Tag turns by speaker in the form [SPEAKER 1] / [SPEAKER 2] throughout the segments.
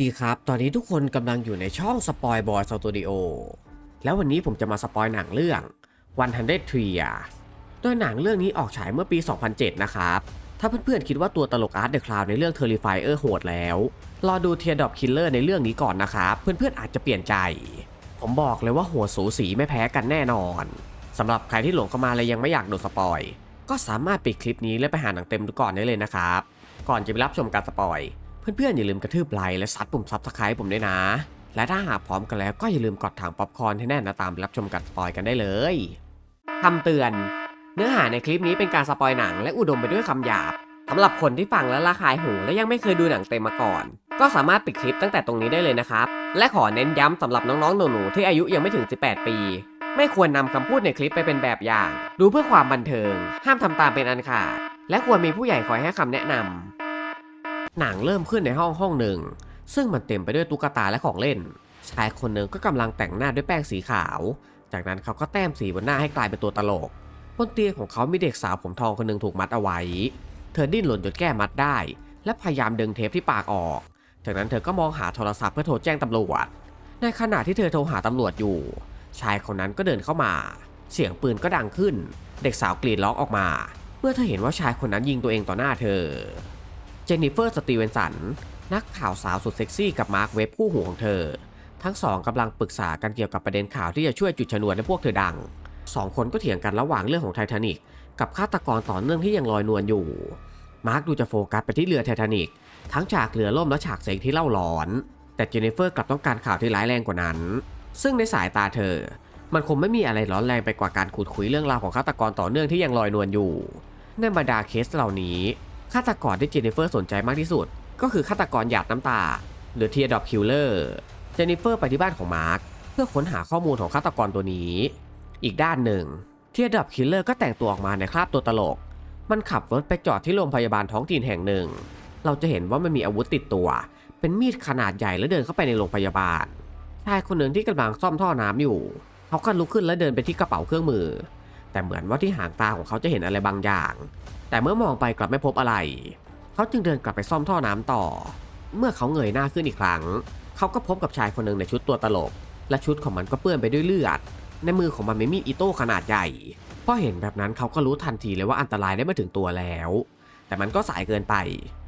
[SPEAKER 1] ดีครับ ตอนนี้ทุกคนกำลังอยู่ในช่องสปอยบอยสตูดิโอแล้ววันนี้ผมจะมาสปอยหนังเรื่อง100 Tree โดยหนังเรื่องนี้ออกฉายเมื่อปี 2007 นะครับ ถ้าเพื่อนๆคิดว่าตัวตลกอาร์ตเดอะคลาวในเรื่อง Terrifier โหดแล้ว รอดูเทียด o อ Killer ในเรื่องนี้ก่อนนะครับ เพื่อนๆอาจจะเปลี่ยนใจ ผมบอกเลยว่าหัวสูสีไม่แพ้กันแน่นอนสำหรับใครที่หลงเข้ามาและยังไม่อยากโดนสปอย ก็สามารถปิดคลิปนี้แล้วไปหาหนังเต็มดูก่อนได้เลยนะครับ ก่อนจะไปรับชมการสปอย เพื่อนๆอย่าลืมกระทืบไลค์และซัดปุ่มซับสไครต์ผมด้วยนะ และถ้าหากพร้อมกันแล้วก็อย่าลืมกดถังป๊อปคอร์นให้แน่นนะตามรับชมการสปอยกันได้เลยคำเตือน เนื้อหาในคลิปนี้เป็นการสปอยหนังและอุดมไปด้วยคำหยาบสำหรับคนที่ฟังแล้วระคายหูและยังไม่เคยดูหนังเต็มมาก่อน ก็สามารถปิดคลิปตั้งแต่ตรงนี้ได้เลยนะครับ และขอเน้นย้ำสำหรับน้องๆหนูๆที่อายุยังไม่ถึง 18 ปีไม่ควรนำคำพูดในคลิปไปเป็นแบบอย่าง ดูเพื่อความบันเทิง ห้ามทำตามเป็นอันขาด และควรมีผู้ใหญ่คอยให้คำแนะนำ หนังเริ่มขึ้นในห้องห้องหนึ่ง ซึ่งมันเต็มไปด้วยตุ๊กตาและของเล่น ชายคนหนึ่งก็กำลังแต่งหน้าด้วยแป้งสีขาว จากนั้นเขาก็แต้มสีบนหน้าให้กลายเป็นตัวตลก บนเตียงของเขามีเด็กสาวผมทองคนหนึ่งถูกมัดเอาไว้ เธอดิ้นหล่นจนแก้มัดได้ และพยายามดึงเทปที่ปากออก จากนั้นเธอก็มองหาโทรศัพท์เพื่อโทรแจ้งตำรวจ ในขณะที่เธอโทรหาตำรวจอยู่ ชายคนนั้นก็เดินเข้ามา เสียงปืนก็ดังขึ้น เด็กสาวกรีดร้องออกมา เมื่อเธอเห็นว่าชายคนนั้นยิงตัวเองต่อหน้าเธอ จนนิเฟอร์ สตีเวนสัน นักข่าวสาวสุดเซ็กซี่กับมาร์คเว็บคู่หูของเธอ ทั้งสองกำลังปรึกษากันเกี่ยวกับประเด็นข่าวที่จะช่วยจุดชนวนให้พวกเธอดังสองคนก็เถียงกันระหว่างเรื่องของไททานิกกับฆาตกรต่อเนื่องที่ยังลอยนวลอยู่ มาร์คดูจะโฟกัสไปที่เรือไททานิกทั้งฉากเรือล่มและฉากเซ็กที่เล่าหลอน แต่เจนนิเฟอร์กลับต้องการข่าวที่ร้ายแรงกว่านั้น ซึ่งในสายตาเธอ มันคงไม่มีอะไรร้อนแรงไปกว่าการขุดคุยเรื่องราวของฆาตกรต่อเนื่องที่ยังลอยนวลอยู่ ในบรรดาเคสเหล่านี้ ฆาตกรที่เจนนิเฟอร์สนใจมากที่สุด ก็คือฆาตกรหยาดน้ำตา หรือเทียดอ k คิลเลอร์เจนนิเฟอร์ไปที่บ้านของมาร์คเพื่อค้นหาข้อมูลของฆาตกรตัวนี้ อีกด้านหนึ่ง เทียดอ k คิลเลอร์ก็แต่งตัวออกมาในคราบตัวตลก มันขับรถไปจอดที่โรงพยาบาลท้องถิ่นแห่งหนึ่ง เราจะเห็นว่ามันมีอาวุธติดตัว เป็นมีดขนาดใหญ่และเดินเข้าไปในโรงพยาบาลชายคนหนึ่งที่กำลังซ่อมท่อน้ำอยู่ เขาก็ลุกขึ้นและเดินไปที่กระเป๋าเครื่องมือ แต่เหมือนว่าที่หางตาของเขาจะเห็นอะไรบางอย่าง แต่เมื่อมองไปกลับไม่พบอะไร เขาจึงเดินกลับไปซ่อมท่อน้ำต่อ เมื่อเขาเงยหน้าขึ้นอีกครั้ง เขาก็พบกับชายคนหนึ่งในชุดตัวตลก และชุดของมันก็เปื้อนไปด้วยเลือด ในมือของมันม่มีดอิโต้ขนาดใหญ่พอเห็นแบบนั้นเขาก็รู้ทันทีเลยว่าอันตรายได้มาถึงตัวแล้ว แต่มันก็สายเกินไป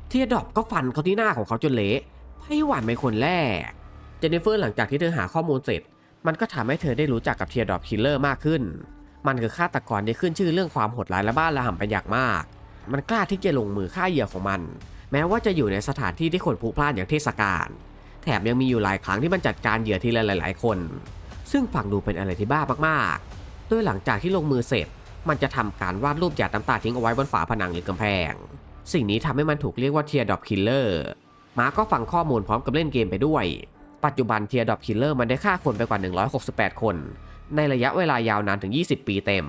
[SPEAKER 1] เทียดอปก็ฟันเขาที่หน้าของเขาจนเละไพ่หวานเป็นคนแรก เจนนิเฟอร์หลังจากที่เธอหาข้อมูลเสร็จ มันก็ทำให้เธอได้รู้จักกับเทียดอปคิลเลอร์มากขึ้น มันคือฆาตกรที่ขึ้นชื่อเรื่องความโหดร้ายและบ้าระห่ำเป็นอย่างมาก มันกล้าที่จะลงมือฆ่าเหยื่อของมัน แม้ว่าจะอยู่ในสถานที่ที่คนพลุกพล่านอย่างเทศกาลแถมยังมีอยู่หลายครั้งที่มันจัดการเหยื่อทีละหลาย ๆ คน ซึ่งฟังดูเป็นอะไรที่บ้ามากๆ โดยหลังจากที่ลงมือเสร็จ มันจะทำการวาดรูปหยาดน้ำตาทิ้งเอาไว้บนฝาผนังหรือกำแพง สิ่งนี้ทำให้มันถูกเรียกว่าเทียดอ k คิลเลอร์มาก็ฟังข้อมูลพร้อมกับเล่นเกมไปด้วย ปัจจุบันเทียดอ k คิลเลอร์มันได้ฆ่าคนไปกว่า 168 คน ในระยะเวลายาวนานถึง 20 ปีเต็ม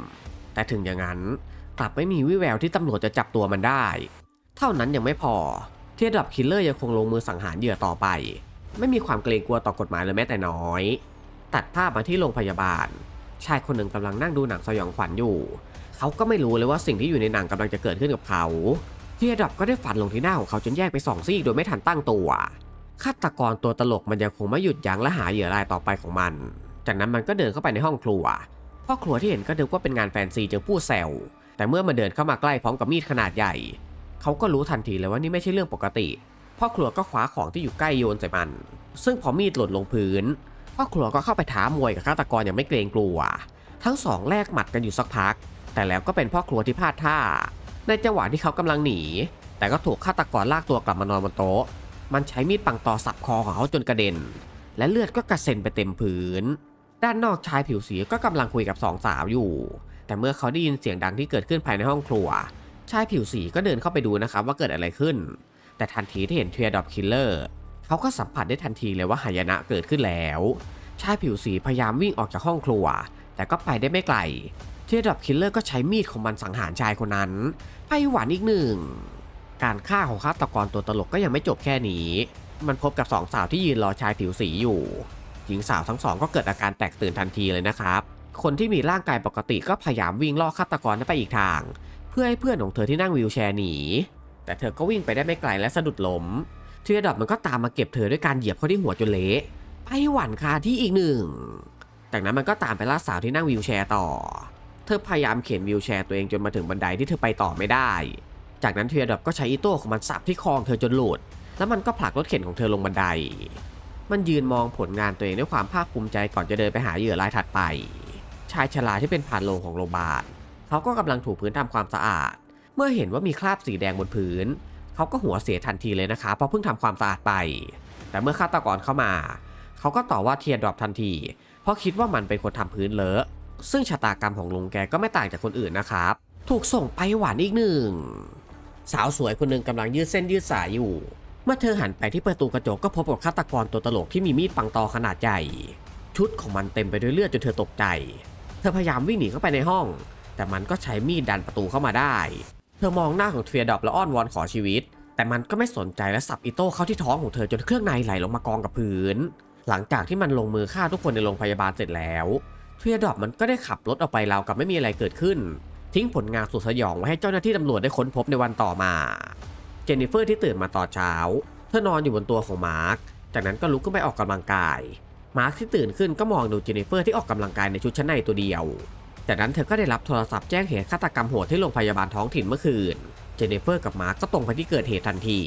[SPEAKER 1] แต่ถึงอย่างนั้นกลับไม่มีวิแววที่ตำรวจจะจับตัวมันได้ เท่านั้นยังไม่พอ เทียดอ k คิลเลอร์ยังคงลงมือสังหารเหยื่อต่อไป ไม่มีความเกรงกลัวต่อกฎหมายเลยแม้แต่น้อย ตัดภาพมาที่โรงพยาบาล ชายคนหนึ่งกำลังนั่งดูหนังสยองขวัญอยู่ เขาก็ไม่รู้เลยว่าสิ่งที่อยู่ในหนังกำลังจะเกิดขึ้นกับเขา เทียดรอปก็ได้ฟันลงที่หน้าของเขาจนแยกไปสองซีกโดยไม่ทันตั้งตัวฆาตกรตัวตลกมันยังคงไม่หยุดยั้งและหาเหยื่อรายต่อไปของมัน จากนั้นมันก็เดินเข้าไปในห้องครัว พ่อครัวที่เห็นก็นึกว่าเป็นงานแฟนซีจึงพูดแซวแต่เมื่อมันเดินเข้ามาใกล้พร้อมกับมีดขนาดใหญ่ เขาก็รู้ทันทีเลยว่านี่ไม่ใช่เรื่องปกติ พ่อครัวก็คว้าของที่อยู่ใกล้โยนใส่มัน ซึ่งพอมีดหล่นลงพื้น พ่อครัวก็เข้าไปท้ามวยกับฆาตกรอย่างไม่เกรงกลัว ทั้งสองแลกหมัดกันอยู่สักพัก แต่แล้วก็เป็นพ่อครัวที่พลาดท่า ในจังหวะที่เขากำลังหนี แต่ก็ถูกฆาตกรลากตัวกลับมานอนบนโต๊ะ มันใช้มีดปังตอสับคอของเขาจนกระเด็น และเลือดก็กระเซ็นไปเต็มพื้น ด้านนอกชายผิวสีก็กำลังคุยกับสองสาวอยู่ แต่เมื่อเขาได้ยินเสียงดังที่เกิดขึ้นภายในห้องครัว ชายผิวสีก็เดินเข้าไปดูนะครับว่าเกิดอะไรขึ้น แต่ทันทีที่เห็นเทียดอ k คิลเลอร์เขาก็สัมผัสได้ทันทีเลยว่าหายนะเกิดขึ้นแล้ว ชายผิวสีพยายามวิ่งออกจากห้องครัว แต่ก็ไปได้ไม่ไกล เทียดอ k คิลเลอร์ก็ใช้มีดของมันสังหารชายคนนั้น ไปหวานอีกหนึ่ง การฆ่าของฆาตกรตัวตลกก็ยังไม่จบแค่นี้ มันพบกับสองสาวที่ยืนรอชายผิวสีอยู่ หญิงสาวทั้งสองก็เกิดอาการแตกตื่นทันทีเลยนะครับ คนที่มีร่างกายปกติก็พยายามวิ่งล่อฆาตกรนั้นไปอีกทาง เพื่อให้เพื่อนของเธอที่นั่งวีลแชร์หนี แต่เธอก็วิ่งไปได้ไม่ไกลและสะดุดล้มเทียดอบมันก็ตามมาเก็บเธอด้วยการเหยียบเข้าที่หัวจนเละไปหวั่นคาที่อีกหนึ่ง จากนั้นมันก็ตามไปล่าสาวที่นั่งวีลแชร์ต่อ เธอพยายามเข็นวีลแชร์ตัวเองจนมาถึงบันไดที่เธอไปต่อไม่ได้ จากนั้นเทียดอบก็ใช้อีโต้ของมันสับที่คอของเธอจนหลุด แล้วมันก็ผลักรถเข็นของเธอลงบันได มันยืนมองผลงานตัวเองด้วยความภาคภูมิใจก่อนจะเดินไปหาเหยื่อรายถัดไป ชายชราที่เป็นผ่านโรงของโรงพยาบาลเขาก็กำลังถูพื้นทำความสะอาด เมื่อเห็นว่ามีคราบสีแดงบนพื้น เขาก็หัวเสียทันทีเลยนะคะเพราะเพิ่งทำความสะอาดไป แต่เมื่อฆาตกรเข้ามา เขาก็ต่อว่าเทียนดรอปทันที เพราะคิดว่ามันเป็นคนทำพื้นเลอะ ซึ่งชะตากรรมของลุงแกก็ไม่ต่างจากคนอื่นนะครับ ถูกส่งไปหวานอีกหนึ่งสาวสวยคนหนึ่งกำลังยืดเส้นยืดสายอยู่ เมื่อเธอหันไปที่ประตูกระจกก็พบกับฆาตกรตัวตลกที่มีมีดปังตอขนาดใหญ่ ชุดของมันเต็มไปด้วยเลือดจนเธอตกใจ เธอพยายามวิ่งหนีเข้าไปในห้อง แต่มันก็ใช้มีดดันประตูเข้ามาได้ เธอมองหน้าของเทียดอบแล้วอ้อนวอนขอชีวิต แต่มันก็ไม่สนใจและสับอิโต้เข้าที่ท้องของเธอจนเครื่องในไหลลงมากองกับพื้น หลังจากที่มันลงมือฆ่าทุกคนในโรงพยาบาลเสร็จแล้วเทียดอบมันก็ได้ขับรถออกไปราวกับไม่มีอะไรเกิดขึ้น ทิ้งผลงานสุดสยองไว้ให้เจ้าหน้าที่ตำรวจได้ค้นพบในวันต่อมา เจนนิเฟอร์ที่ตื่นมาตอนเช้า เธอนอนอยู่บนตัวของมาร์ค จากนั้นก็ลุกขึ้นไปออกกำลังกาย มาร์คที่ตื่นขึ้นก็มองดูเจนนิเฟอร์ที่ออกกำลังกายในชุดชั้นในตัวเดียว จากนั้นเธอก็ได้รับโทรศัพท์แจ้งเหตุฆาตกรรมโหดที่โรงพยาบาลท้องถิ่นเมื่อคืน เจนนิเฟอร์กับมาร์คก็ตรงไปที่เกิดเหตุทันที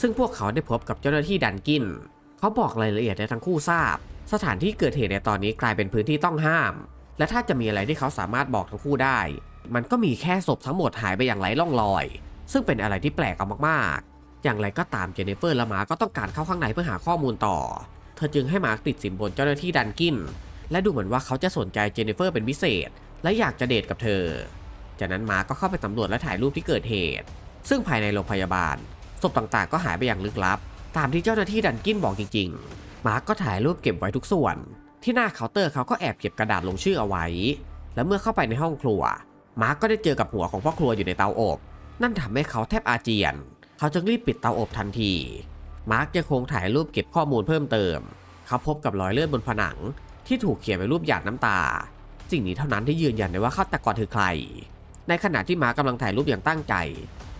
[SPEAKER 1] ซึ่งพวกเขาได้พบกับเจ้าหน้าที่ดันกิน เขาบอกรายละเอียดให้ทั้งคู่ทราบ สถานที่เกิดเหตุในตอนนี้กลายเป็นพื้นที่ต้องห้าม และถ้าจะมีอะไรที่เขาสามารถบอกทั้งคู่ได้ มันก็มีแค่ศพทั้งหมดหายไปอย่างไร้ร่องรอย ซึ่งเป็นอะไรที่แปลกเอามากๆ อย่างไรก็ตามเจเนฟเฟอร์และมาก็ต้องการเข้าข้างในเพื่อหาข้อมูลต่อ เธอจึงให้มาร์คติดสินบนเจ้าหน้าที่ดันกิน และดูเหมือนว่าเขาจะสนใจเจเนฟเฟอร์เป็นพิเศษ และอยากจะเดทกับเธอ จากนั้นมาก็เข้าไปสำรวจและถ่ายรูปที่เกิดเหตุ ซึ่งภายในโรงพยาบาลศพต่างๆ ก็หายไปอย่างลึกลับ ตามที่เจ้าหน้าที่ดันกินบอกจริง ๆ มาร์คก็ถ่ายรูปเก็บไว้ทุกส่วน ที่หน้าเคาน์เตอร์เขาก็แอบเก็บกระดาษลงชื่อเอาไว้ และเมื่อเข้าไปในห้องครัว มาร์คก็ได้เจอกับหัวของพ่อครัวอยู่ในเตาอบ นั่นทำให้เขาแทบอาเจียน เขาจึงรีบปิดเตาอบทันที มาร์คยังคงถ่ายรูปเก็บข้อมูลเพิ่มเติม เขาพบกับรอยเลือดบนผนัง ที่ถูกเขียนเป็นรูปหยาดน้ำตา สิ่งนี้เท่านั้นที่ยืนยันได้ว่าฆาตกรคือใคร ในขณะที่มาร์คกำลังถ่ายรูปอย่างตั้งใจ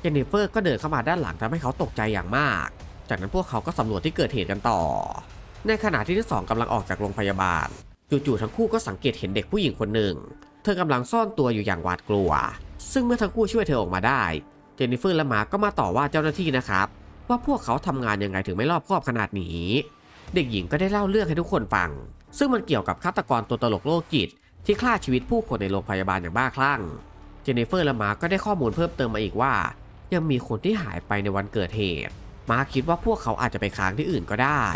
[SPEAKER 1] เจนนิเฟอร์ก็เดินเข้ามาด้านหลังทำให้เขาตกใจอย่างมาก จากนั้นพวกเขาก็สำรวจที่เกิดเหตุกันต่อ ในขณะที่ทั้งสองกำลังออกจากโรงพยาบาล จู่ๆทั้งคู่ก็สังเกตเห็นเด็กผู้หญิงคนหนึ่ง เธอกำลังซ่อนตัวอยู่อย่างหวาดกลัว ซึ่งเมื่อทั้งคู่ช่วยเธอออกมาได้ เจนนิเฟอร์และมาก็มาต่อว่าเจ้าหน้าที่นะครับ ว่าพวกเขาทำงานยังไงถึงไม่รอบคอบขนาดนี้ เด็กหญิงก็ได้เล่าเรื่องให้ทุกคนฟัง ซึ่งมันเกี่ยวกับฆาตกรตัวตลกโรคจิต ที่ฆ่าชีวิตผู้คนในโรงพยาบาลอย่างบ้าคลั่ง เจนนิเฟอร์และมาก็ได้ข้อมูลเพิ่มเติมมาอีกว่า ยังมีคนที่หายไปในวันเกิดเหตุ มาคคิดว่าพวกเขาอาจจะไปค้างที่อื่นก็ได้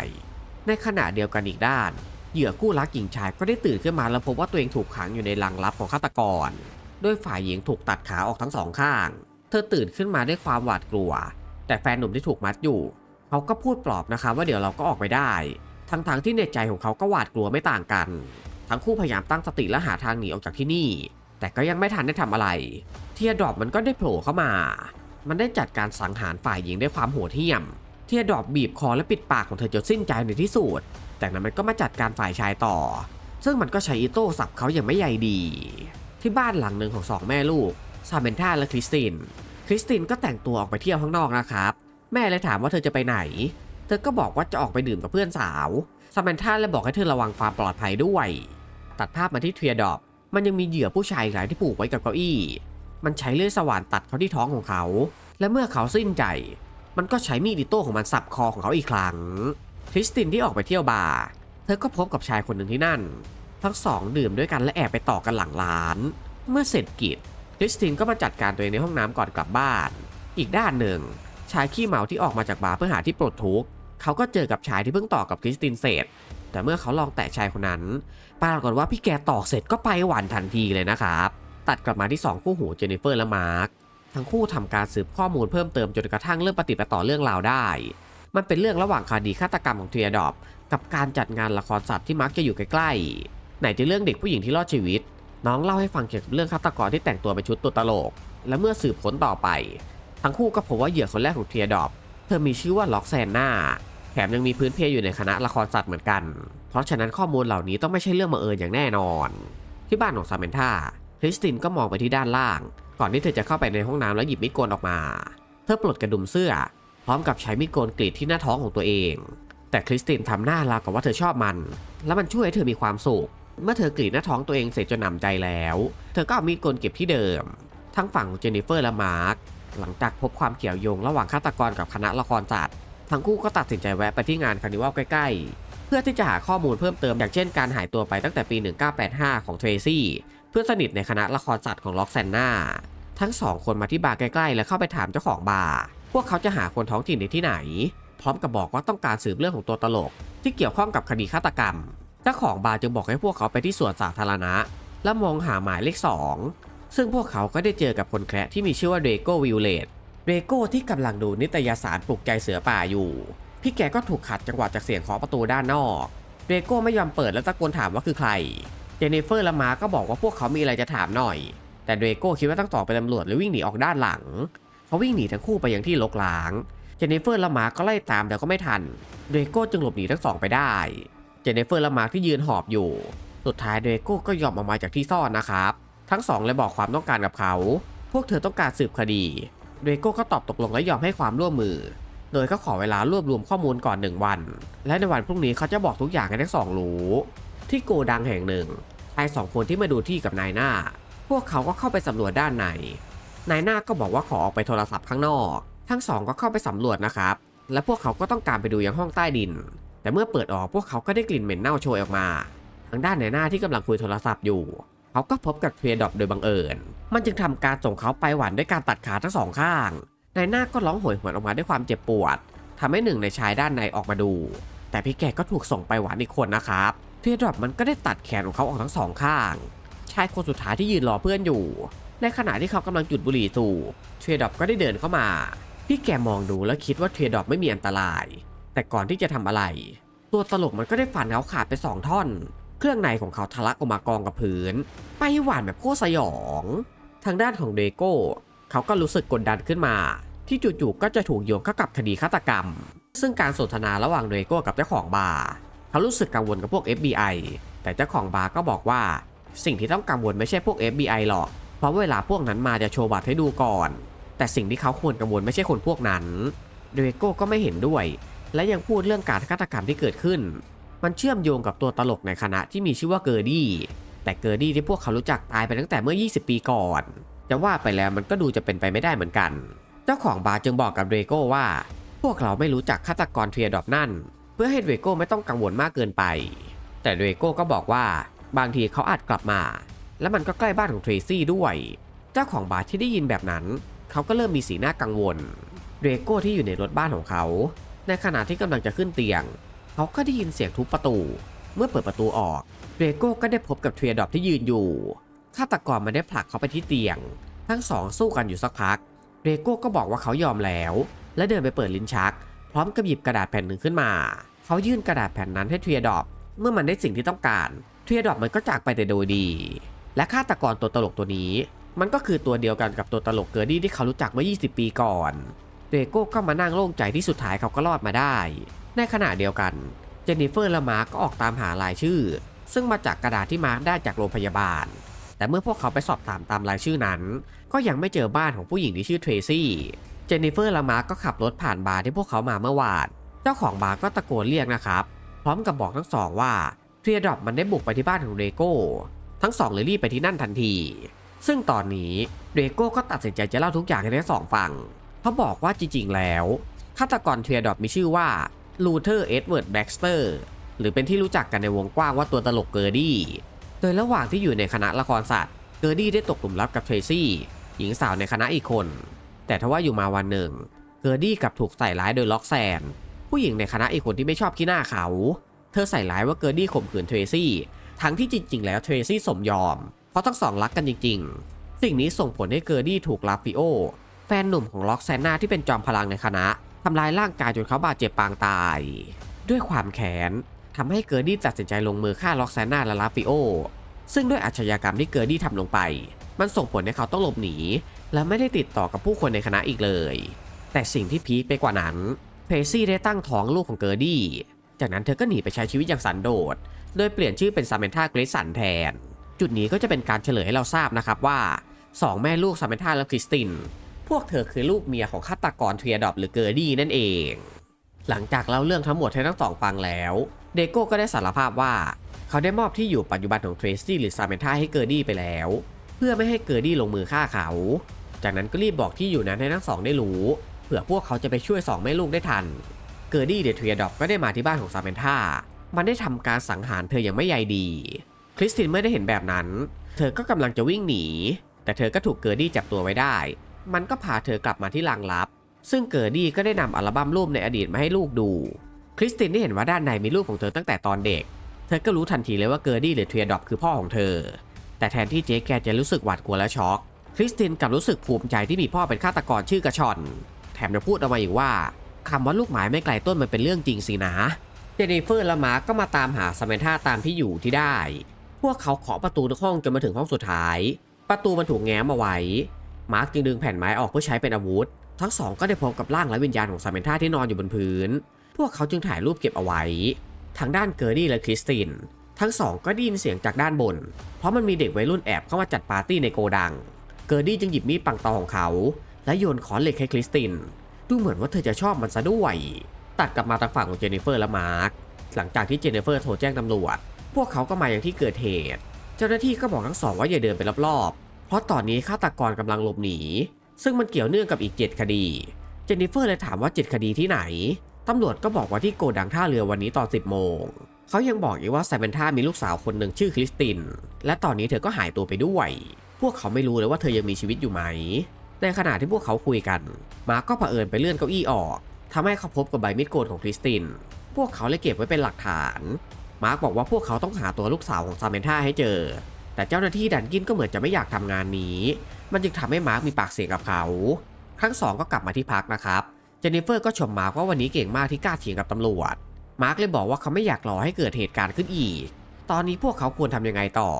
[SPEAKER 1] ในขณะเดียวกันอีกด้านเหยื่อคู่รักหญิงชายก็ได้ตื่นขึ้นมาแล้วพบว่าตัวเองถูกขังอยู่ในลังลับของฆาตกร โดยฝ่ายหญิงถูกตัดขาออกทั้งสองข้าง เธอตื่นขึ้นมาด้วยความหวาดกลัว แต่แฟนหนุ่มที่ถูกมัดอยู่ เขาก็พูดปลอบนะคะว่าเดี๋ยวเราก็ออกไปได้ ทั้งๆที่ในใจของเขาก็หวาดกลัวไม่ต่างกัน ทั้งคู่พยายามตั้งสติและหาทางหนีออกจากที่นี่ แต่ก็ยังไม่ทันได้ทำอะไร เทียดอปมันก็ได้โผล่เข้ามา มันได้จัดการสังหารฝ่ายหญิงด้วยความโหดเหี้ยม เทียดอปบีบคอและปิดปากของเธอจนสิ้นใจในที่สุด จากนั้นมันก็มาจัดการฝ่ายชายต่อ ซึ่งมันก็ใช้อิโต้สับเขาอย่างไม่ใยดี ที่บ้านหลังหนึ่งของสองแม่ลูกซาเมนธาและคริสติน คริสตินก็แต่งตัวออกไปเที่ยวข้างนอกนะครับ แม่เลยถามว่าเธอจะไปไหน เธอก็บอกว่าจะออกไปดื่มกับเพื่อนสาวซาเมนธาเลยบอกให้เธอระวังความปลอดภัยด้วย ตัดภาพมาที่เทียดอปมันยังมีเหยื่อผู้ชายหลายที่ผูกไว้กับเก้าอี้ มันใช้เลื่อยสว่านตัดเขาที่ท้องของเขา และเมื่อเขาสิ้นใจ มันก็ใช้มีดอิโต้ของมันสับคอของเขาอีกครั้ง คริสตินที่ออกไปเที่ยวบาร์ เธอก็พบกับชายคนหนึ่งที่นั่น ทั้งสองดื่มด้วยกันและแอบไปต่อกันหลังร้าน เมื่อเสร็จกิจคริสตินก็มาจัดการตัวเองในห้องน้ำก่อนกลับบ้าน อีกด้านหนึ่ง ชายขี้เมาที่ออกมาจากบาร์เพื่อหาที่ปลดทุกข์เขาก็เจอกับชายที่เพิ่งต่อกับคริสตินเสร็จ แต่เมื่อเขาลองแตะชายคนนั้น ปรากฏว่าพี่แกตอกเสร็จก็ไปหวานทันทีเลยนะครับ ตัดกลับมาที่สองคู่หูเจนนิเฟอร์และมาร์ค ทั้งคู่ทำการสืบข้อมูลเพิ่มเติมจนกระทั่งเริ่มปฏิบัติต่อเรื่องราวได้ มันเป็นเรื่องระหว่างคดีฆาตกรรมของเทียดอปกับการจัดงานละครสัตว์ที่มักจะอยู่ใกล้ๆ ไหนจะเรื่องเด็กผู้หญิงที่รอดชีวิต น้องเล่าให้ฟังเกี่ยวกับเรื่องฆาตกรที่แต่งตัวเป็นชุดตัวตลก และเมื่อสืบค้นต่อไป ทั้งคู่ก็พบว่าเหยื่อคนแรกของเทียดอปเธอมีชื่อว่าล็อกแซนนาแถมยังมีพื้นเพอยู่ในคณะละครสัตว์เหมือนกัน เพราะฉะนั้นข้อมูลเหล่านี้ต้องไม่ใช่เรื่องบังเอิญอย่างแน่นอน ที่บ้านของซาเมนธาคริสตินก็มองไปที่ด้านล่าง ก่อนที่เธอจะเข้าไปในห้องน้ำแล้วหยิบมีดโกนออกมา เธอปลดกระดุมเสื้อ พร้อมกับใช้มีดโกนกรีดที่หน้าท้องของตัวเอง แต่คริสตินทำหน้าราวกับว่าเธอชอบมัน แล้วมันช่วยให้เธอมีความสุข เมื่อเธอกรีดหน้าท้องตัวเองเสร็จจนหนำใจแล้ว เธอก็เอามีดกนเก็บที่เดิม ทั้งฝั่งของเจนนิเฟอร์และมาร์คหลังจากพบความเกี่ยวโยงระหว่างฆาตกรกับคณะละครจัด ทั้งคู่ก็ตัดสินใจแวะไปที่งานคานิวัลใกล้ๆ เพื่อที่จะหาข้อมูลเพิ่มเติมอย่างเช่นการหายตัวไปตั้งแต่ปี 1985 ของเทรซี่เพื่อนสนิทในคณะละครสัตว์ของล็อกแซนนาทั้งสองคนมาที่บาร์ใกล้ๆ และเข้าไปถามเจ้าของบาร์พวกเขาจะหาคนท้องถิ่นในที่ไหน พร้อมกับบอกว่าต้องการสืบเรื่องของตัวตลก ที่เกี่ยวข้องกับคดีฆาตกรรม เจ้าของบาร์จึงบอกให้พวกเขาไปที่สวนสาธารณะ และมองหาหมายเลขสองซึ่งพวกเขาก็ได้เจอกับคนแคระที่มีชื่อว่าเดโกวิลเลตเรโก้ที่กำลังดูนิตยสารปลุกใจเสือป่าอยู่ พี่แกก็ถูกขัดจังหวะจากเสียงเคาะประตูด้านนอกเรโก้ไม่ยอมเปิดและตะโกนถามว่าคือใครเจเนฟเฟอร์และมาก็บอกว่าพวกเขามีอะไรจะถามหน่อย แต่เรโก้คิดว่าทั้งสองเป็นตำรวจและวิ่งหนีออกด้านหลังเขาวิ่งหนีทั้งคู่ไปยังที่ลกล้างเจเนฟเฟอร์และมาก็ไล่ตามแต่ก็ไม่ทันเรโก้จึงหลบหนีทั้งสองไปได้ เจเนฟเฟอร์และมาร์คที่ยืนหอบอยู่ สุดท้ายเรโก้ก็ยอมออกมาจากที่ซ่อนนะครับ ทั้งสองเลยบอกความต้องการกับเขา พวกเธอต้องการสืบคดีเรโก้ก็ตอบตกลงและยอมให้ความร่วมมือ โดยก็ขอเวลารวบรวมข้อมูลก่อนหนึ่งวัน และในวันพรุ่งนี้เขาจะบอกทุกอย่างให้ทั้งสองรู้ ที่โกดังแห่งหนึ่งชายสองคนที่มาดูที่กับนายหน้า พวกเขาก็เข้าไปสำรวจด้านใน นายหน้าก็บอกว่าขอออกไปโทรศัพท์ข้างนอก ทั้งสองก็เข้าไปสำรวจนะครับ และพวกเขาก็ต้องการไปดูยังห้องใต้ดิน แต่เมื่อเปิดออกพวกเขาก็ได้กลิ่นเหม็นเน่าโชยออกมา ทางด้านในหน้าที่กำลังคุยโทรศัพท์อยู่ เขาก็พบกับเทรดอปโดยบังเอิญ มันจึงทำการส่งเขาไปหวันด้วยการตัดขาทั้งสองข้าง นายหน้าก็ร้องโหยหวนออกมาด้วยความเจ็บปวดทำให้หนึ่งในชายด้านในออกมาดู แต่พี่แกก็ถูกส่งไปหวานอีกคนนะครับเทรดอปมันก็ได้ตัดแขนของเขาออกทั้งสองข้าง ชายคนสุดท้ายที่ยืนรอเพื่อนอยู่ ในขณะที่เขากำลังจุดบุหรี่สูบเทรดอปก็ได้เดินเข้ามา พี่แกมองดูแล้วคิดว่าเทรดอปไม่มีอันตราย แต่ก่อนที่จะทำอะไร ตัวตลกมันก็ได้ฟันเขาขาดไปสองท่อน เครื่องในของเขาทะลักออกมากองกับพื้น ไปหวานแบบโคตรสยอง ทางด้านของเดโก้ เขาก็รู้สึกกดดันขึ้นมา ที่จู่ๆก็จะถูกโยงเข้ากับคดีฆาตกรรม ซึ่งการสนทนาระหว่างเดโก้กับเจ้าของบาร์เขารู้สึกกังวลกับพวก FBI แต่เจ้าของบาร์ก็บอกว่า สิ่งที่ต้องกังวลไม่ใช่พวก FBI หรอก เพราะเวลาพวกนั้นมาจะโชว์บัตรให้ดูก่อน แต่สิ่งที่เขาควรกังวลไม่ใช่คนพวกนั้นเดโก้ก็ไม่เห็นด้วย และยังพูดเรื่องการฆาตกรรมที่เกิดขึ้น มันเชื่อมโยงกับตัวตลกในคณะที่มีชื่อว่าเกอร์ดี้ แต่เกอร์ดี้ที่พวกเขารู้จักตายไปตั้งแต่เมื่อ 20 ปีก่อน จะว่าไปแล้วมันก็ดูจะเป็นไปไม่ได้เหมือนกัน เจ้าของบาร์จึงบอกกับเดโก้ว่า พวกเราไม่รู้จักฆาตกรเทียดอบนั่น เพื่อให้เดโก้ไม่ต้องกังวลมากเกินไป แต่เดโก้ก็บอกว่า บางทีเขาอาจกลับมา และมันก็ใกล้บ้านของเทรซี่ด้วย เจ้าของบาร์ที่ได้ยินแบบนั้น เขาก็เริ่มมีสีหน้ากังวลเดโก้ที่อยู่ในรถบ้านของเขา ในขณะที่กำลังจะขึ้นเตียง เขาก็ได้ยินเสียงทุบประตู เมื่อเปิดประตูออกเดโก้ก็ได้พบกับเทรียดอปที่ยืนอยู่ฆาตกรมันได้ผลักเขาไปที่เตียง ทั้งสองสู้กันอยู่สักพักเดโก้ก็บอกว่าเขายอมแล้ว และเดินไปเปิดลิ้นชัก พร้อมกับหยิบกระดาษแผ่นหนึ่งขึ้นมา เขายื่นกระดาษแผ่นนั้นให้เทรียดอปเมื่อมันได้สิ่งที่ต้องการเทรียดอปมันก็จากไปแต่โดยดี และฆาตกรตัวตลกตัวนี้ มันก็คือตัวเดียวกันกับตัวตลกเกอร์ดี้ที่เขารู้จักเมื่อ 20 ปีก่อน เดโก้ก็มานั่งโล่งใจที่สุดท้ายเขาก็รอดมาได้ ในขณะเดียวกันเจนนิเฟอร์และมาร์กก็ออกตามหารายชื่อ ซึ่งมาจากกระดาษที่มาร์กได้จากโรงพยาบาล แต่เมื่อพวกเขาไปสอบถามตามรายชื่อนั้น ก็ยังไม่เจอบ้านของผู้หญิงที่ชื่อเทรซี่ เจนนิเฟอร์และมาร์กก็ขับรถผ่านบาร์ที่พวกเขามาเมื่อวาน เจ้าของบาร์ก็ตะโกนเรียกนะครับ พร้อมกับบอกทั้งสองว่าเทรียดรอปมันได้บุกไปที่บ้านของเดโก้ ทั้งสองเลยรีบไปที่นั่นทันที ซึ่งตอนนี้เดโก้ก็ตัดสินใจจะเล่าทุกอย่างให้ทั้งสองฟัง เขาบอกว่าจริงๆแล้วฆาตกรเทียดอปมีชื่อว่าลูเทอร์เอ็ดเวิร์ดแบ็กสเตอร์หรือเป็นที่รู้จักกันในวงกว้างว่าตัวตลกเกอร์ดี้ โดยระหว่างที่อยู่ในคณะละครสัตว์ เกอร์ดี้ได้ตกหลุมรักกับเทรซี่ หญิงสาวในคณะอีกคน แต่ทว่าอยู่มาวันหนึ่ง เกอร์ดี้กลับถูกใส่ร้ายโดยล็อกแซน ผู้หญิงในคณะอีกคนที่ไม่ชอบขี้หน้าเขา เธอใส่ร้ายว่าเกอร์ดี้ข่มขืนเทรซี่ ทั้งที่จริง ๆ แล้วเทรซี่สมยอม เพราะทั้งสองรักกันจริง ๆ สิ่งนี้ส่งผลให้เกอร์ดี้ถูกลาฟิโอ ฟนหนุ่มของล็อกแซนนาที่เป็นจอมพลังในคณะทำลายร่างกายจนเขาบาดเจ็บปางตาย ด้วยความแค้นทำให้เกอร์ดี้ตัดสินใจลงมือฆ่าล็อกแซนนาและลาฟิโอ ซึ่งด้วยอาชญากรรมที่เกอร์ดี้ทำลงไป มันส่งผลให้เขาต้องหลบหนี และไม่ได้ติดต่อกับผู้คนในคณะอีกเลย แต่สิ่งที่พีคไปกว่านั้นเพซี่ได้ตั้งท้องลูกของเกอร์ดี้จากนั้นเธอก็หนีไปใช้ชีวิตอย่างสันโดษ โดยเปลี่ยนชื่อเป็นซาเมนธาเกรสันแทน จุดนี้ก็จะเป็นการเฉลยให้เราทราบนะครับว่า2แม่ลูกซาเมนธาและคริสติน วกเธอคือลูกเมียของฆาตกรเทียดอบหรือเกอร์ดี้นั่นเอง หลังจากเล่าเรื่องทั้งหมดให้ทั้งสองฟังแล้ว เดโก้ก็ได้สารภาพว่า เขาได้มอบที่อยู่ปัจจุบันของเทรซี่หรือซาเมนธาให้เกอร์ดี้ไปแล้ว เพื่อไม่ให้เกอร์ดี้ลงมือฆ่าเขา จากนั้นก็รีบบอกที่อยู่นั้นให้ทั้งสองได้รู้เผื่อพวกเขาจะไปช่วยสองแม่ลูกได้ทัน เกอร์ดี้เดเทียดอบก็ได้มาที่บ้านของซาเมนธามันได้ทำการสังหารเธออย่างไม่ใยดี คริสตินเมื่อได้เห็นแบบนั้น เธอก็กำลังจะวิ่งหนี แต่เธอก็ถูกเกอร์ดี้จับตัวไว้ได้ มันก็พาเธอกลับมาที่ลางลับ ซึ่งเกอร์ดี้ก็ได้นำอัลบั้มรูปในอดีตมาให้ลูกดู คริสตินได้เห็นว่าด้านในมีรูปของเธอตั้งแต่ตอนเด็ก เธอก็รู้ทันทีเลยว่าเกอร์ดี้หรือเทียดอบคือพ่อของเธอ แต่แทนที่เจ๊แกจะรู้สึกหวาดกลัวและช็อก คริสตินกลับรู้สึกภูมิใจที่มีพ่อเป็นฆาตกรชื่อกระชอน แถมยังพูดออกมาอีกว่าคำว่าลูกหมายไม่ไกลต้นมันเป็นเรื่องจริงสินะ เจนนิเฟอร์และมาร์กก็มาตามหาสมนธาตามที่อยู่ที่ได้ พวกเขาเคาะประตูทุกห้องจนมาถึงห้องสุดท้าย ประตูมันถูกแง้มเอาไว้ มาร์กจึงดึงแผ่นไม้ออกเพื่อใช้เป็นอาวุธ ทั้งสองก็ได้พบกับร่างและวิญญาณของซาเมนธาที่นอนอยู่บนพื้น พวกเขาจึงถ่ายรูปเก็บเอาไว้ ทางด้านเกอร์ดี้และคริสติน ทั้งสองก็ได้ยินเสียงจากด้านบน เพราะมันมีเด็กวัยรุ่นแอบเข้ามาจัดปาร์ตี้ในโกดัง เกอร์ดี้จึงหยิบมีดปังตอของเขา และโยนค้อนเหล็กให้คริสติน ดูเหมือนว่าเธอจะชอบมันซะด้วย ตัดกลับมาทางฝั่งของเจนนิเฟอร์และมาร์คหลังจากที่เจนนิเฟอร์โทรแจ้งตำรวจ พวกเขาก็มาอย่างที่เกิดเหตุ เจ้าหน้าที่ก็บอกทั้งสองว่าอย่าเดินไปรอบๆ เพราะตอนนี้ฆาตกรกำลังหลบหนี ซึ่งมันเกี่ยวเนื่องกับอีก 7 คดี เจนนิเฟอร์เลยถามว่า 7 คดีที่ไหน ตำรวจก็บอกว่าที่โกดังท่าเรือวันนี้ตอน 10 โมง เขายังบอกอีกว่าไซเมนท่ามีลูกสาวคนหนึ่งชื่อคริสติน และตอนนี้เธอก็หายตัวไปด้วย พวกเขาไม่รู้เลยว่าเธอยังมีชีวิตอยู่ไหม ในขณะที่พวกเขาคุยกัน มาร์กก็เผอิญไปเลื่อนเก้าอี้ออกทำให้เขาพบกับใบมีดโกนของคริสติน พวกเขาเลยเก็บไว้เป็นหลักฐาน มาร์กบอกว่าพวกเขาต้องหาตัวลูกสาวของซาเมนท่าให้เจอ แต่เจ้าหน้าที่ดันกินก็เหมือนจะไม่อยากทำงานนี้ มันจึงทำให้มาร์กมีปากเสียงกับเขา ทั้งสองก็กลับมาที่พักนะครับ เจนนิเฟอร์ก็ชมมาร์กว่าวันนี้เก่งมากที่กล้าเถียงกับตำรวจ มาร์กเลยบอกว่าเขาไม่อยากรอให้เกิดเหตุการณ์ขึ้นอีก ตอนนี้พวกเขาควรทำยังไงต่อ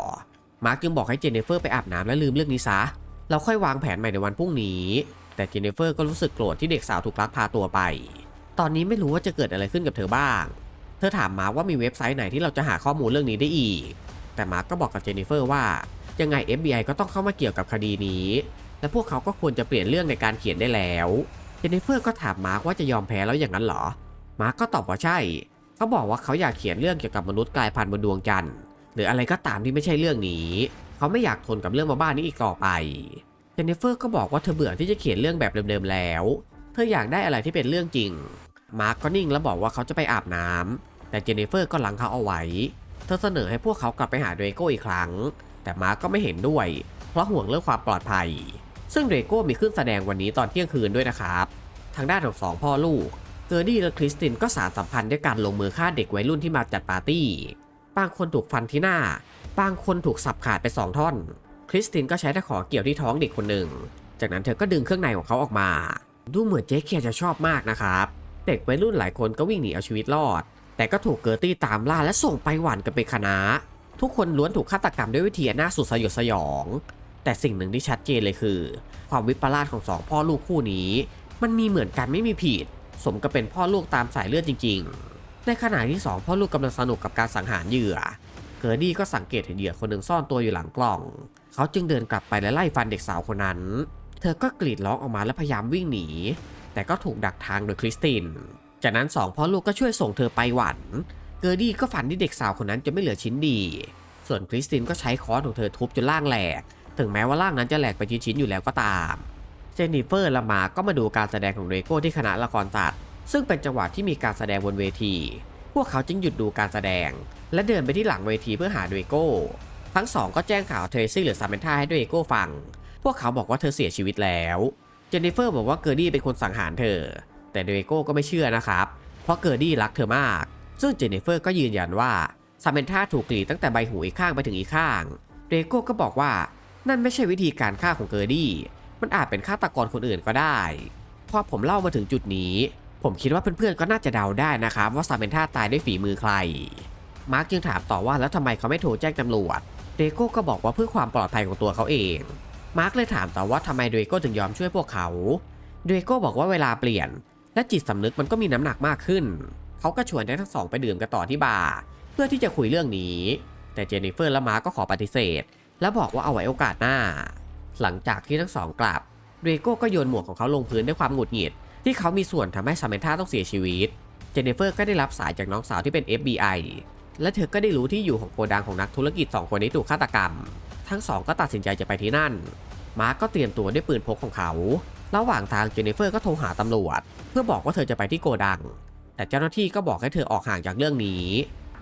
[SPEAKER 1] มาร์กจึงบอกให้เจนนิเฟอร์ไปอาบน้ำและลืมเรื่องนี้ซะ เราค่อยวางแผนใหม่ในวันพรุ่งนี้ แต่เจนนิเฟอร์ก็รู้สึกโกรธที่เด็กสาวถูกลักพาตัวไป ตอนนี้ไม่รู้ว่าจะเกิดอะไรขึ้นกับเธอบ้าง เธอถามมาร์กว่ามีเว็บไซต์ไหนที่เราจะหาข้อมูลเรื่องนี้ได้อีก แต่มาร์กก็บอกกับเจนนิเฟอร์ว่า ยังไง FBI ก็ต้องเข้ามาเกี่ยวกับคดีนี้ และพวกเขาก็ควรจะเปลี่ยนเรื่องในการเขียนได้แล้ว เจนนิเฟอร์ก็ถามมาร์กว่าจะยอมแพ้แล้วอย่างนั้นเหรอ มาร์กก็ตอบว่าใช่ เขาบอกว่าเขาอยากเขียนเรื่องเกี่ยวกับมนุษย์กลายพันธุ์บนดวงจันทร์หรืออะไรก็ตามที่ไม่ใช่เรื่องนี้ เขาไม่อยากทนกับเรื่องมาบ้าๆนี้อีกต่อไป เจนนิเฟอร์ก็บอกว่าเธอเบื่อที่จะเขียนเรื่องแบบเดิมๆแล้ว เธออยากได้อะไรที่เป็นเรื่องจริง มาร์กก็นิ่งแล้วบอกว่าเขาจะไปอาบน้ำแต่เจนนิเฟอร์ก็ลังเขาเอาไว้ ธอเสนอให้พวกเขากลับไปหาเดรโก้อีกครั้ง แต่มาร์กก็ไม่เห็นด้วย เพราะห่วงเรื่องความปลอดภัย ซึ่งเดรโก้มีขึ้นแสดงวันนี้ตอนเที่ยงคืนด้วยนะครับ ทางด้านของสองพ่อลูกเกอร์ดี้และคริสตินก็สารสัมพันธ์ด้วยการลงมือฆ่าเด็กวัยรุ่นที่มาจัดปาร์ตี้ บางคนถูกฟันที่หน้า บางคนถูกสับขาดไปสองท่อน คริสตินก็ใช้ตะขอเกี่ยวที่ท้องเด็กคนหนึ่ง จากนั้นเธอก็ดึงเครื่องในของเขาออกมา ดูเหมือนเจ๊เคียจะชอบมากนะครับ เด็กวัยรุ่นหลายคนก็วิ่งหนีเอาชีวิตรอด แต่ก็ถูกเกอร์ตี้ตามล่าและส่งไปหวานกันเป็นคณะ ทุกคนล้วนถูกฆาตกรรมด้วยวิธีนน่าสุดสยดสยอง แต่สิ่งหนึ่งที่ชัดเจนเลยคือ ความวิปลาสของสองพ่อลูกคู่นี้ มันมีเหมือนกันไม่มีผิด สมกับเป็นพ่อลูกตามสายเลือดจริง ๆ ในขณะที่สองพ่อลูกกำลังสนุกกับการสังหารเหยื่อ เกอร์ดี้ก็สังเกตเห็นเหยื่อคนหนึ่งซ่อนตัวอยู่หลังกล่อง เขาจึงเดินกลับไปและไล่ฟันเด็กสาวคนนั้น เธอก็กรีดร้องออกมาและพยายามวิ่งหนี แต่ก็ถูกดักทางโดยคริสติน จากนั้นสองพ่อลูกก็ช่วยส่งเธอไปหวัน เกอร์ดี้ก็ฟันที่เด็กสาวคนนั้นจนไม่เหลือชิ้นดี ส่วนคริสตินก็ใช้ค้อนของเธอทุบจนล่างแหลก ถึงแม้ว่าร่างนั้นจะแหลกไปชิ้นๆอยู่แล้วก็ตาม เจนนิเฟอร์และมาก็มาดูการแสดงของเรโก้ที่คณะละครสัตว์ซึ่งเป็นจังหวะที่มีการแสดงบนเวที พวกเขาจึงหยุดดูการแสดง และเดินไปที่หลังเวทีเพื่อหาเรโก้ ทั้งสองก็แจ้งข่าวเทรซี่หรือซาเมนธาให้เรโก้ฟัง พวกเขาบอกว่าเธอเสียชีวิตแล้ว เจนนิเฟอร์บอกว่าเกอร์ดี้เป็นคนสังหารเธอ แต่เดรโก้ก็ไม่เชื่อนะครับ เพราะเกอร์ดี้รักเธอมาก ซึ่งเจนนิเฟอร์ก็ยืนยันว่าซาเมนธาถูกกรีดตั้งแต่ใบหูอีกข้างไปถึงอีกข้าง เดรโก้ก็บอกว่านั่นไม่ใช่วิธีการฆ่าของเกอร์ดี้ มันอาจเป็นฆาตกรคนอื่นก็ได้ พอผมเล่ามาถึงจุดนี้ ผมคิดว่าเพื่อนๆก็น่าจะเดาได้นะครับว่าซาเมนธาตายด้วยฝีมือใคร มาร์กจึงถามต่อว่าแล้วทำไมเขาไม่โทรแจ้งตำรวจ เดโก้ก็บอกว่าเพื่อความปลอดภัยของตัวเขาเอง มาร์กเลยถามต่อว่าทำไมเดโก้ถึงยอมช่วยพวกเขา เดโก้บอกว่าเวลาเปลี่ยน และจิตสำนึกมันก็มีน้ำหนักมากขึ้น เขาก็ชวนทั้งสองไปดื่มกันต่อที่บาร์เพื่อที่จะคุยเรื่องนี้ แต่เจนนิเฟอร์และมาร์ก็ขอปฏิเสธ และบอกว่าเอาไว้โอกาสหน้า หลังจากที่ทั้งสองกลับเรโก้ก็โยนหมวกของเขาลงพื้นด้วยความหงุดหงิด ที่เขามีส่วนทำให้ซามนธาต้องเสียชีวิต เจเนฟเฟอร์ก็ได้รับสายจากน้องสาวที่เป็น FBI และเธอก็ได้รู้ที่อยู่ของโกดังของนักธุรกิจ 2 คนนี้ถูกฆาตกรรม ทั้งสองก็ตัดสินใจจะไปที่นั่น มาร์กก็เตรียมตัวด้วยปืนพกของเขา ระหว่างทางเจเนฟเฟอร์ก็โทรหาตำรวจ เพื่อบอกว่าเธอจะไปที่โกดัง แต่เจ้าหน้าที่ก็บอกให้เธอออกห่างจากเรื่องนี้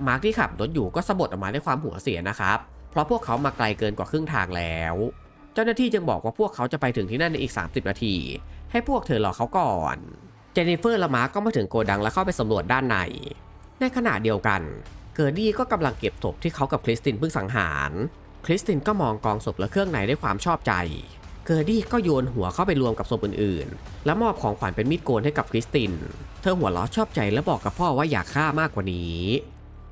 [SPEAKER 1] มาร์กที่ขับรถอยู่ก็สะบัดออกมาด้วยความหัวเสียนะครับ เพราะพวกเขามาไกลเกินกว่าครึ่งทางแล้ว เจ้าหน้าที่จึงบอกว่าพวกเขาจะไปถึงที่นั่นในอีก 30 นาที ให้พวกเธอรอเขาก่อน เจนนิเฟอร์และมาร์กก็มาถึงโกดังและเข้าไปสำรวจด้านใน ในขณะเดียวกัน เกอร์ดี้ก็กำลังเก็บศพที่เขากับคริสตินเพิ่งสังหาร คริสตินก็มองกองศพและเครื่องในด้วยความชอบใจ เกอร์ดี้ก็โยนหัวเข้าไปรวมกับศพอื่นๆ และมอบของขวัญเป็นมีดโกนให้กับคริสติน เธอหัวเราะชอบใจและบอกกับพ่อว่าอยากฆ่ามากกว่านี้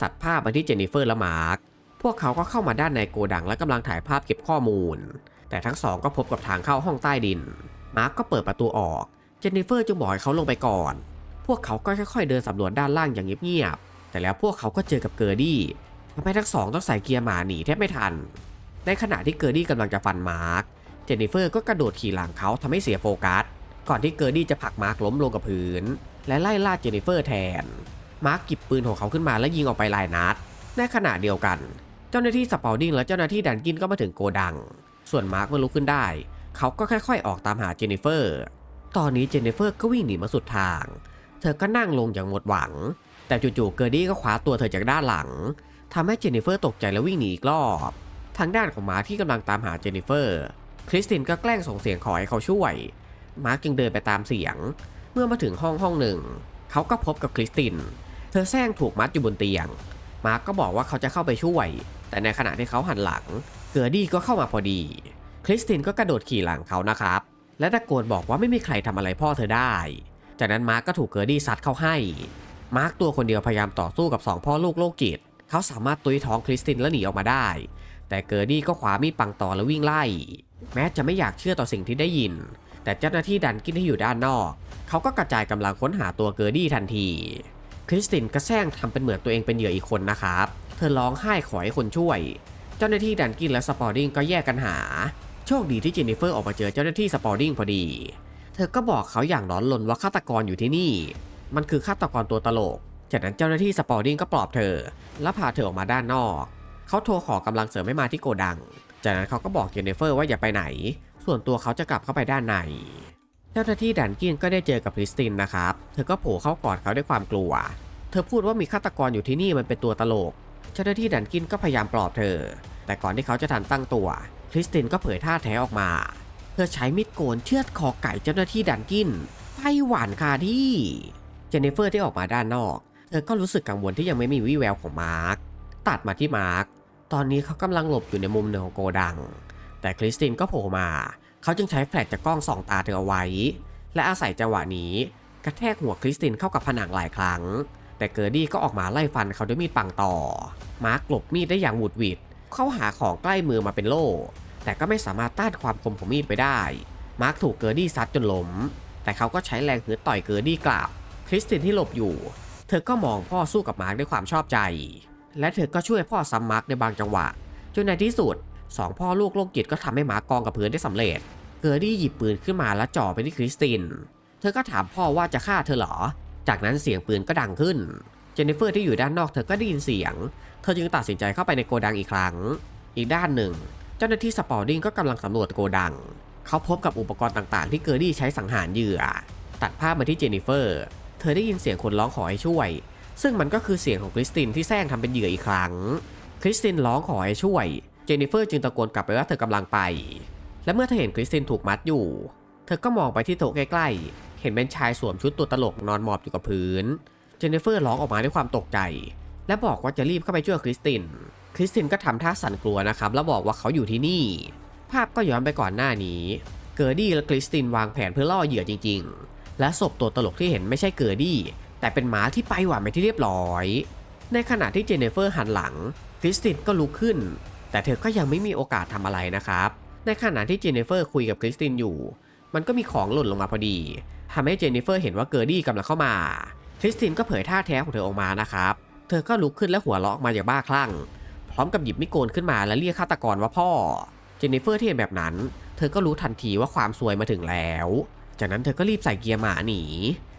[SPEAKER 1] ตัดภาพมาที่เจนนิเฟอร์และมาร์กพวกเขาก็เข้ามาด้านในโกดังและกำลังถ่ายภาพเก็บข้อมูล แต่ทั้งสองก็พบกับทางเข้าห้องใต้ดิน มาร์กก็เปิดประตูออก เจนนิเฟอร์จึงบอกให้เขาลงไปก่อน พวกเขาก็ค่อยๆเดินสำรวจด้านล่างอย่างเงียบๆ แต่แล้วพวกเขาก็เจอกับเกอร์ดี้ทำให้ทั้งสองต้องใส่เกียร์หมาหนีแทบไม่ทัน ในขณะที่เกอร์ดี้กำลังจะฟันมาร์ก เจนนิเฟอร์ก็กระโดดขี่หลังเขาทำให้เสียโฟกัส ก่อนที่เกอร์ดี้จะผลักมาร์กล้มลงกับพื้น และไล่ล่าเจนนิเฟอร์แทน มาร์กหยิบปืนของเขาขึ้นมาและยิงออกไปหลายนัด ในขณะเดียวกัน เจ้าหน้าที่สปาวดิ้งและเจ้าหน้าที่ดันกินก็มาถึงโกดัง ส่วนมาร์กเมื่อลุกขึ้นได้ เขาก็ค่อยๆ ออกตามหาเจนนิเฟอร์ ตอนนี้เจนนิเฟอร์ก็วิ่งหนีมาสุดทาง เธอก็นั่งลงอย่างหมดหวัง แต่จู่ๆเกอร์ดี้ก็คว้าตัวเธอจากด้านหลังทำให้เจนนิเฟอร์ตกใจและวิ่งหนีอีกรอบ ทางด้านของมาร์คที่กำลังตามหาเจนนิเฟอร์ คริสตินก็แกล้งส่งเสียงขอให้เขาช่วย มาร์กจึงเดินไปตามเสียง เมื่อมาถึงห้องห้องหนึ่ง เขาก็พบกับคริสติน เธอแซงถูกมัดอยู่บนเตียง มาร์กก็บอกว่าเขาจะเข้าไปช่วย แต่ในขณะที่เขาหันหลัง เกอร์ดี้ก็เข้ามาพอดี คริสตินก็กระโดดขี่หลังเขานะครับ และตะโกนบอกว่าไม่มีใครทำอะไรพ่อเธอได้ จากนั้นมาร์กก็ถูกเกอร์ดี้ซัดเข้าให้ มาร์กตัวคนเดียวพยายามต่อสู้กับสองพ่อลูกโรคจิต เขาสามารถตุยท้องคริสตินและหนีออกมาได้ แต่เกอร์ดี้ก็ขวามีดปังต่อและวิ่งไล่ แม้จะไม่อยากเชื่อต่อสิ่งที่ได้ยิน แต่เจ้าหน้าที่ดันกินที่อยู่ด้านนอก เขาก็กระจายกำลังค้นหาตัวเกอร์ดี้ทันที คริสตินก็แซงทำเป็นเหมือนตัวเองเป็นเหยื่ออีกคนนะครับ เธอร้องไห้ขอให้คนช่วย เจ้าหน้าที่ดันกินและสปอร์ดิงก็แยกกันหา โชคดีที่เจนนิเฟอร์ออกมาเจอเจ้าหน้าที่สปอร์ดิงพอดี เธอก็บอกเขาอย่างร้อนรนว่าฆาตกรอยู่ที่นี่ มันคือฆาตกรตัวตลก จากนั้นเจ้าหน้าที่สปอร์ดิงก็ปลอบเธอ และพาเธอออกมาด้านนอก เขาโทรขอกำลังเสริมให้มาที่โกดัง จากนั้นเขาก็บอกเจนนิเฟอร์ว่าอย่าไปไหน ส่วนตัวเขาจะกลับเข้าไปด้านใน เจ้าหน้าที่ดันกินก็ได้เจอกับคริสตินนะครับ เธอก็โผล่เข้ากอดเขาด้วยความกลัว เธอพูดว่ามีฆาตกรอยู่ที่นี่มันเป็นตัวตลก เจ้าหน้าที่ดันกินก็พยายามปลอบเธอ แต่ก่อนที่เขาจะทันตั้งตัว คริสตินก็เผยท่าแท้ออกมา เธอใช้มีดโกนเชือดคอไก่เจ้าหน้าที่ดันกินไปหวานคาที่เจนนิเฟอร์ที่ออกมาด้านนอก เธอก็รู้สึกกังวลที่ยังไม่มีวี่แววของมาร์คตัดมาที่มาร์ค ตอนนี้เขากำลังหลบอยู่ในมุมหนึ่งของโกดัง แต่คริสตินก็โผล่มา เขาจึงใช้แฟลชจากกล้องส่องตาเธอเอาไว้ และอาศัยจังหวะนี้ กระแทกหัวคริสตินเข้ากับผนังหลายครั้ง แต่เกอร์ดี้ก็ออกมาไล่ฟันเขาด้วยมีดปังต่อ มาร์คหลบมีดได้อย่างหวุดหวิด เข้าหาของใกล้มือมาเป็นโล่ แต่ก็ไม่สามารถต้านความคมของมีดไปได้ มาร์คถูกเกอร์ดี้ซัดจนล้ม แต่เขาก็ใช้แรงหืดต่อยเกอร์ดี้กลับ คริสตินที่หลบอยู่ เธอก็มองพ่อสู้กับมาร์คด้วยความชอบใจ และเธอก็ช่วยพ่อซ้ำมาร์คในบางจังหวะ จนในที่สุดสองพ่อลูกโรคจิตก็ทำให้หมากองกับพื้นได้สำเร็จ เกอร์ดี้หยิบปืนขึ้นมาและจ่อไปที่คริสติน เธอก็ถามพ่อว่าจะฆ่าเธอหรอ จากนั้นเสียงปืนก็ดังขึ้น เจนนิเฟอร์ที่อยู่ด้านนอกเธอก็ได้ยินเสียง เธอจึงตัดสินใจเข้าไปในโกดังอีกครั้ง อีกด้านหนึ่ง เจ้าหน้าที่สปอร์ดิ้งก็กำลังสำรวจโกดัง เขาพบกับอุปกรณ์ต่างๆ ที่เกอร์ดี้ใช้สังหารเหยื่อ ตัดภาพมาที่เจนนิเฟอร์ เธอได้ยินเสียงคนร้องขอให้ช่วย ซึ่งมันก็คือเสียงของคริสตินที่แซงทำเป็นเหยื่ออีกครั้ง คริสตินร้องขอให้ช่วย เจนนิเฟอร์จึงตะโกนกลับไปว่าเธอกำลังไป และเมื่อเธอเห็นคริสตินถูกมัดอยู่ เธอก็มองไปที่โต๊ะใกล้ๆ เห็นเป็นชายสวมชุดตัวตลกนอนหมอบอยู่กับพื้น เจนนิเฟอร์ร้องออกมาด้วยความตกใจ และบอกว่าจะรีบเข้าไปช่วยคริสติน คริสตินก็ทำท่าสั่นกลัวนะครับแล้วบอกว่าเขาอยู่ที่นี่ ภาพก็ย้อนไปก่อนหน้านี้ เกอร์ดี้และคริสตินวางแผนเพื่อล่อเหยื่อจริง ๆ และศพตัวตลกที่เห็นไม่ใช่เกอร์ดี้ แต่เป็นหมาที่ไปหวานไปที่เรียบร้อย ในขณะที่เจนนิเฟอร์หันหลังคริสตินก็ลุกขึ้น แต่เธอก็ยังไม่มีโอกาสทำอะไรนะครับ ในขณะที่เจนนิเฟอร์คุยกับคริสตินอยู่ มันก็มีของหล่นลงมาพอดีทำให้เจนนิเฟอร์เห็นว่าเกอร์ดี้กำลังเข้ามา คริสตินก็เผยท่าแท้ของเธอออกมานะครับ เธอก็ลุกขึ้นและหัวเราะอกมาอย่างบ้าคลั่ง พร้อมกับหยิบมิโกนขึ้นมาและเรียกฆาตกรว่าพ่อ เจนนิเฟอร์ที่เห็นแบบนั้น เธอก็รู้ทันทีว่าความซวยมาถึงแล้ว จากนั้นเธอก็รีบใส่เกียร์หมาหนี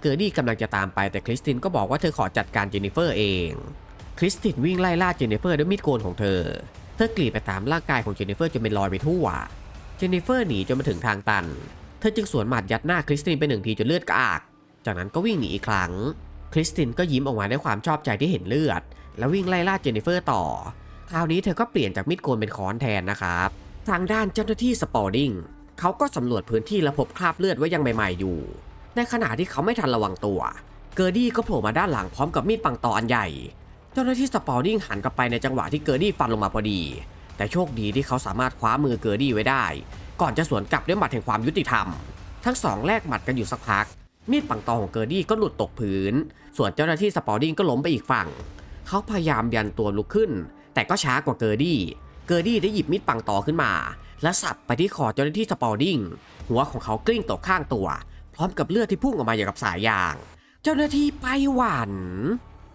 [SPEAKER 1] เกอร์ดี้กำลังจะตามไปแต่คริสตินก็บอกว่าเธอขอจัดการเจนนิเฟอร์เอง คริสตินวิ่งไล่ล่าเจนนิเฟอร์ด้วยมีดโกนของเธอ เธอกรีดไปตามร่างกายของเจนนิเฟอร์จนเป็นรอยไปทั่ว เจนนิเฟอร์หนีจนมาถึงทางตัน เธอจึงสวนหมัดยัดหน้าคริสตินไปหนึ่งทีจนเลือดกระอักจากนั้นก็วิ่งหนีอีกครั้ง คริสตินก็ยิ้มออกมาด้วยความชอบใจที่เห็นเลือด แล้ววิ่งไล่ล่าเจนนิเฟอร์ต่อ คราวนี้เธอก็เปลี่ยนจากมีดโกนเป็นค้อนแทนนะครับ ทางด้านเจ้าหน้าที่สปอร์ดิง เขาก็สำรวจพื้นที่และพบคราบเลือดไว้ยังใหม่ๆอยู่ ในขณะที่เขาไม่ทันระวังตัว เกอร์ดี้ก็โผล่มาด้านหลังพร้อมกับมีดปังตออันใหญ่ เจ้าหน้าที่สปอร์ดิงหันกลับไปในจังหวะที่เกอร์ดี้ฟันลงมาพอดี แต่โชคดีที่เขาสามารถคว้ามือเกอร์ดี้ไว้ได้ ก่อนจะสวนกลับด้วยหมัดแห่งความยุติธรรม ทั้งสองแลกหมัดกันอยู่สักพัก มีดปังตอของเกอร์ดี้ก็หลุดตกพื้น ส่วนเจ้าหน้าที่สปอร์ดิงก็ล้มไปอีกฝั่ง เขาพยายามยันตัวลุกขึ้น แต่ก็ช้ากว่าเกอร์ดี้ เกอร์ดี้ได้หยิบมีดปังตอขึ้นมา และสับไปที่คอเจ้าหน้าที่สปอร์ดิงหัวของเขากลิ้งตกข้างตัว พร้อมกับเลือดที่พุ่งออกมาอย่างกับสายยาง เจ้าหน้าที่ไปหวัน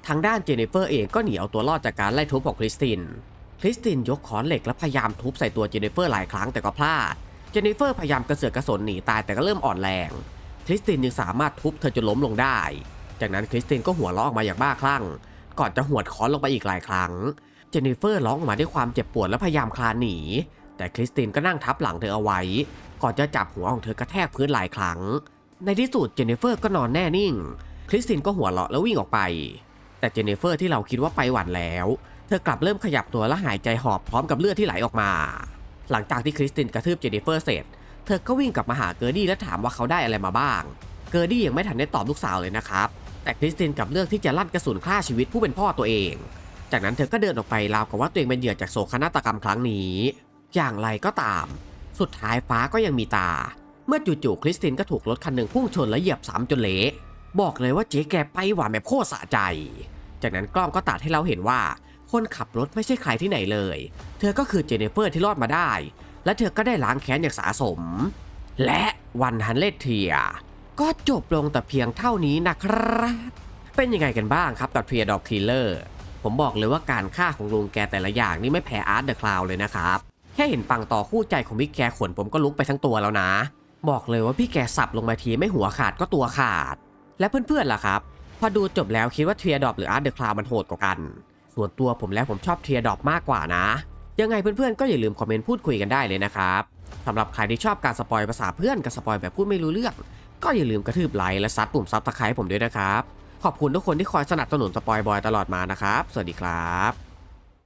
[SPEAKER 1] ทางด้านเจเนฟเฟอร์เองก็หนีเอาตัวรอดจากการไล่ทุบของคริสติน คริสตินยกค้อนเหล็กและพยายามทุบใส่ตัวเจเนฟเฟอร์หลายครั้งแต่ก็พลาด เจเนฟเฟอร์พยายามกระเสือกกระสนหนีตายแต่ก็เริ่มอ่อนแรง คริสตินยังสามารถทุบเธอจนล้มลงได้ จากนั้นคริสตินก็หัวเราะออกมาอย่างบ้าคลั่ง ก่อนจะหวดค้อนลงไปอีกหลายครั้ง เจนนิเฟอร์ร้องออกมาด้วยความเจ็บปวดและพยายามคลานหนี แต่คริสตินก็นั่งทับหลังเธอเอาไว้ ก่อนจะจับหัวของเธอกระแทกพื้นหลายครั้ง ในที่สุดเจนนิเฟอร์ก็นอนแน่นิ่ง คริสตินก็หัวเราะแล้ววิ่งออกไป แต่เจนนิเฟอร์ที่เราคิดว่าไปหวันแล้ว เธอกลับเริ่มขยับตัวและหายใจหอบพร้อมกับเลือดที่ไหลออกมา หลังจากที่คริสตินกระทืบเจนนิเฟอร์เสร็จ เธอก็วิ่งกลับมาหาเกอร์ดี้และถามว่าเขาได้อะไรมาบ้าง เกอร์ดี้ยังไม่ทันได้ตอบลูกสาวเลยนะครับ แต่คริสตินกลับเลือกที่จะลั่นกระสุนฆ่าชีวิตผู้เป็นพ่อตัวเอง จากนั้นเธอก็เดินออกไปราวกับว่าตัวเองเป็นเหยื่อจากโศกนาฏกรรมครั้งนี้ อย่างไรก็ตาม สุดท้ายฟ้าก็ยังมีตา เมื่อจู่ๆคริสตินก็ถูกรถคันหนึ่งพุ่งชนและเหยียบซ้ำจนเละบอกเลยว่าเจ๊แกไปหวานแบบโคตรสะใจ จากนั้นกล้องก็ตัดให้เราเห็นว่า คนขับรถไม่ใช่ใครที่ไหนเลย เธอก็คือเจเนฟเฟอร์ที่รอดมาได้ และเธอก็ได้ล้างแค้นอย่างสาสม และวันฮันเลดเทีย ก็จบลงแต่เพียงเท่านี้นะครับเป็นยังไงกันบ้างครับกับเทียดอกคิลเลอร์ผมบอกเลยว่าการฆ่าของลุงแกแต่ละอย่างนี่ไม่แพ้อาร์ตเดอะคลาวเลยนะครับ แค่เห็นปังต่อคู่ใจของพี่แกขนผมก็ลุกไปทั้งตัวแล้วนะ บอกเลยว่าพี่แกสับลงมาทีไม่หัวขาดก็ตัวขาด และเพื่อนๆล่ะครับ พอดูจบแล้วคิดว่าเทียดอปหรืออาร์ตเดอะคลาวมันโหดกว่ากัน ส่วนตัวผมแล้วผมชอบเทียดอปมากกว่านะ ยังไงเพื่อนๆก็อย่าลืมคอมเมนต์พูดคุยกันได้เลยนะครับสำหรับใครที่ชอบการสปอยภาษาเพื่อนกับสปอยแบบพูดไม่รู้เรื่องก็อย่าลืมกระทืบไลค์และซัดปุ่มซับตะไคร้ผมด้วยนะครับ ขอบคุณทุกคนที่คอยสนับสนุนสปอยบอยตลอดมานะครับ สวัสดีครับ